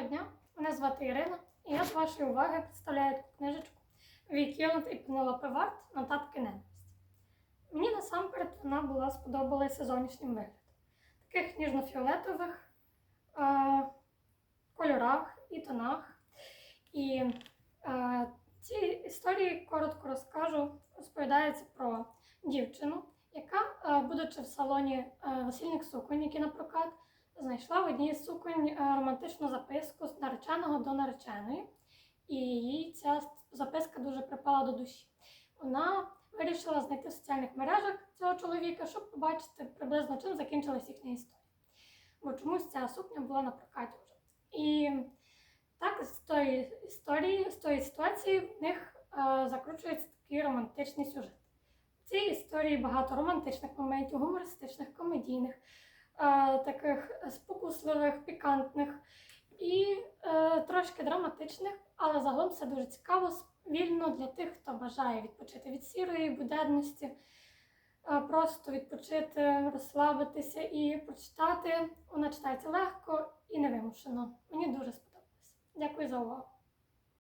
Доброго дня, мене звати Ірина, і я з вашої уваги представляю таку книжечку Вікіланд і Пенелопи Варт Нотатки ненависті. Мені насамперед вона була сподобалася зовнішнім виглядом. Таких ніжно-фіолетових е, кольорах і тонах. І е, ці історії коротко розкажу. Розповідається про дівчину, яка, е, будучи в салоні е, весільних суконь, які на прокат, знайшла в одній з суконь е, романтичну записку з нареченого до нареченої, і їй ця записка дуже припала до душі. Вона вирішила знайти в соціальних мережах цього чоловіка, щоб побачити приблизно чим закінчилась їхня історія. Бо чомусь ця сукня була на прокаті вже. І так з тої історії, з тої ситуації в них е, закручується такий романтичний сюжет. В цій історії багато романтичних моментів, гумористичних, комедійних, таких спокусливих, пікантних і е, трошки драматичних, але загалом все дуже цікаво, вільно для тих, хто бажає відпочити від сірої буденності, е, просто відпочити, розслабитися і прочитати. Вона читається легко і невимушено. Мені дуже сподобалось. Дякую за увагу.